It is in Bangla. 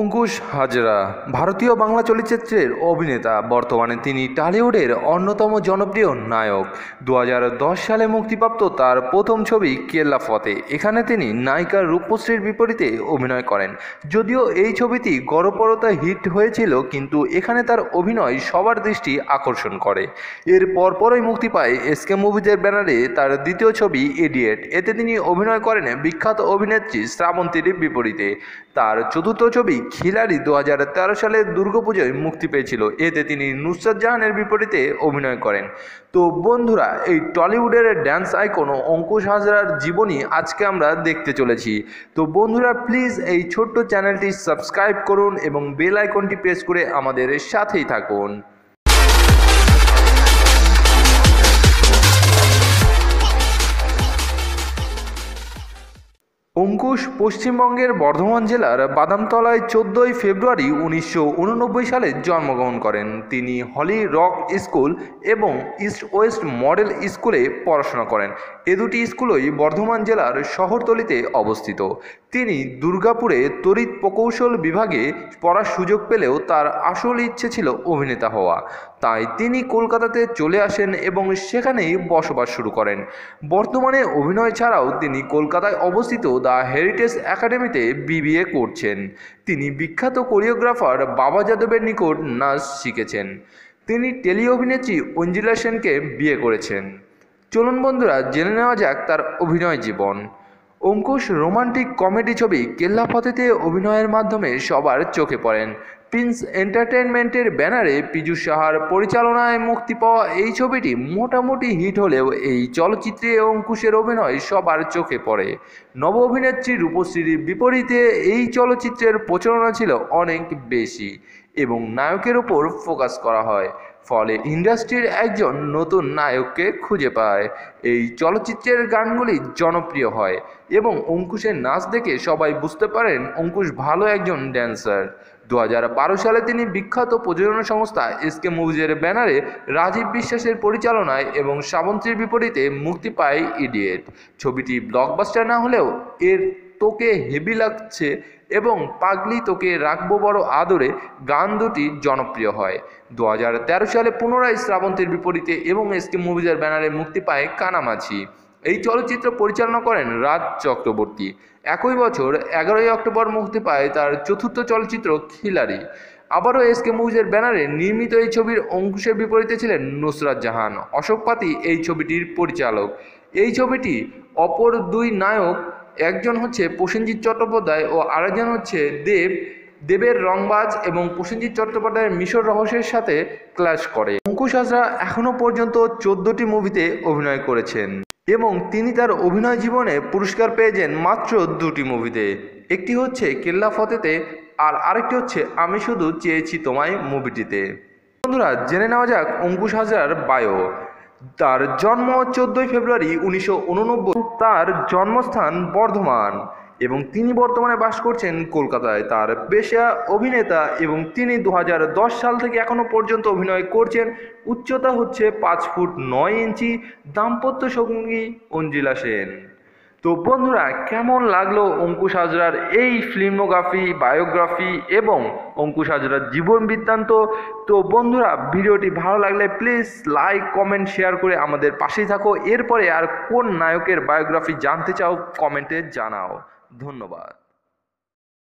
অঙ্কুশ হাজরা, ভারতীয় বাংলা চলচ্চিত্রের অভিনেতা। বর্তমানে তিনি টলিউডের অন্যতম জনপ্রিয় নায়ক। দু হাজার দশ সালে মুক্তিপ্রাপ্ত তার প্রথম ছবি কেল্লা ফতে। এখানে তিনি নায়িকা রূপশ্রীর বিপরীতে অভিনয় করেন। যদিও এই ছবিটি গড়পরতা হিট হয়েছিল, কিন্তু এখানে তার অভিনয় সবার দৃষ্টি আকর্ষণ করে। এর পরপরই মুক্তি পায় এসকে মুভিজের ব্যানারে তার দ্বিতীয় ছবি এডিয়েট এতে তিনি অভিনয় করেন বিখ্যাত অভিনেত্রী শ্রাবন্তীর বিপরীতে। তার চতুর্থ ছবি খিলাড়ি দু সালে দুর্গাপুজোয় মুক্তি পেয়েছিল। এতে তিনি নুসরাত জাহানের বিপরীতে অভিনয় করেন। তো বন্ধুরা, এই টলিউডের ড্যান্স আইকন অঙ্কুশ হাজরার জীবনী আজকে আমরা দেখতে চলেছি। তো বন্ধুরা প্লিজ এই ছোট্ট চ্যানেলটি সাবস্ক্রাইব করুন এবং বেল আইকনটি প্রেস করে আমাদের সাথেই থাকুন। অঙ্কুশ পশ্চিমবঙ্গের বর্ধমান জেলার বাদামতলায় চোদ্দোই ফেব্রুয়ারি উনিশশো উননব্বই সালে জন্মগ্রহণ করেন। তিনি হলি রক স্কুল এবং ইস্ট ওয়েস্ট মডেল স্কুলে পড়াশোনা করেন। এ দুটি স্কুলই বর্ধমান জেলার শহরতলিতে অবস্থিত। তিনি দুর্গাপুরে তড়িৎ প্রকৌশল বিভাগে পড়ার সুযোগ পেলেও তার আসল ইচ্ছে ছিল অভিনেতা হওয়া। তাই তিনি কলকাতাতে চলে আসেন এবং সেখানেই বসবাস শুরু করেন। বর্তমানে অভিনয় ছাড়াও তিনি কলকাতায় অবস্থিত দ্য হেরিটেজ একাডেমিতে বিবিএ করছেন। তিনি বিখ্যাত কোরিওগ্রাফার বাবা যাদবের নিকট নাচ শিখেছেন। তিনি টেলি অভিনেত্রী অঞ্জিলা সেনকে বিয়ে করেছেন। চলুন বন্ধুরা, জেনে নেওয়া যাক তার অভিনয় জীবন। অঙ্কুশ রোমান্টিক কমেডি ছবি কেল্লা ফতেতে অভিনয়ের মাধ্যমে সবার চোখে পড়েন। প্রিন্স এন্টারটেনমেন্টের ব্যানারে পীযূষ সাহার পরিচালনায় মুক্তি পাওয়া এই ছবিটি মোটামুটি হিট হলেও এই চলচ্চিত্রে অঙ্কুশের অভিনয় সবার চোখে পড়ে। নব অভিনেত্রী রূপশ্রীর বিপরীতে এই চলচ্চিত্রের প্রচারণা ছিল অনেক বেশি এবং নায়কের ওপর ফোকাস করা হয়। ফলে ইন্ডাস্ট্রির একজন নতুন নায়ককে খুঁজে পায়। এই চলচ্চিত্রের গানগুলি জনপ্রিয় হয় এবং অঙ্কুশের নাচ দেখে সবাই বুঝতে পারেন অঙ্কুশ ভালো একজন ড্যান্সার দু হাজার বারো সালে তিনি বিখ্যাত প্রযোজনা সংস্থা এসকে মুভিজের ব্যানারে রাজীব বিশ্বাসের পরিচালনায় এবং শ্রাবন্তীর বিপরীতে মুক্তি পায় ইডিয়েট। ছবিটি ব্লকবাস্টার না হলেও এর তোকে হেভি লাগছে এবং পাগলি তোকে রাখব বড় আদরে গান দুটি জনপ্রিয় হয়। দু হাজার তেরো সালে পুনরায় শ্রাবন্তীর বিপরীতে এবং এসকে মুভিজের ব্যানারে মুক্তি পায় কানামাছি। এই চলচ্চিত্র পরিচালনা করেন রাজ চক্রবর্তী। একই বছর এগারোই অক্টোবর মুক্তি পায় তার চতুর্থ চলচ্চিত্র খিলাড়ি। আবারও এসকে মুভিজের ব্যানারে নির্মিত এই ছবির অঙ্কুশের বিপরীতে ছিলেন নুসরাত জাহান। অশোক পাতি এই ছবিটির পরিচালক। এই ছবিটি অপর দুই নায়ক একজন হচ্ছে প্রসেনজিৎ চট্টোপাধ্যায় ও আরেকজন হচ্ছে দেব, দেবের রংবাজ এবং প্রসেনজিৎ চট্টোপাধ্যায়ের মিশর রহস্যের সাথে ক্লাশ করে। অঙ্কুশ হাজরা এখনও পর্যন্ত চোদ্দোটি মুভিতে অভিনয় করেছেন এবং তিনি তার অভিনয় জীবনে পুরস্কার পেয়েছেন মাত্র দুটি মুভিতে একটি হচ্ছে কেল্লা ফতেতে আর আরেকটি হচ্ছে আমি শুধু চেয়েছি তোমায় মুভিটিতে বন্ধুরা, জেনে নেওয়া যাক অঙ্কুশ হাজরার বায়ো তার জন্ম চোদ্দোই ফেব্রুয়ারি উনিশশো উননব্বই। তার জন্মস্থান বর্ধমান এবং তিনি বর্তমানে বাস করছেন কলকাতায়। তার পেশা অভিনেতা এবং তিনি দু হাজার দশ সাল থেকে এখনও পর্যন্ত অভিনয় করছেন। উচ্চতা হচ্ছে পাঁচ ফুট নয় ইঞ্চি। দাম্পত্য সঙ্গী অঞ্জিলা সেন। তো বন্ধুরা, কেমন লাগল অঙ্কুশ হাজরার এই ফিল্মোগ্রাফি, বায়োগ্রাফি এবং অঙ্কুশ হাজরার জীবন বৃত্তান্ত? তো বন্ধুরা, ভিডিওটি ভালো লাগলে প্লিজ লাইক, কমেন্ট, শেয়ার করে আমাদের পাশেই থাকো। এরপরে আর কোন নায়কের বায়োগ্রাফি জানতে চাও, কমেন্টে জানাও। ধন্যবাদ।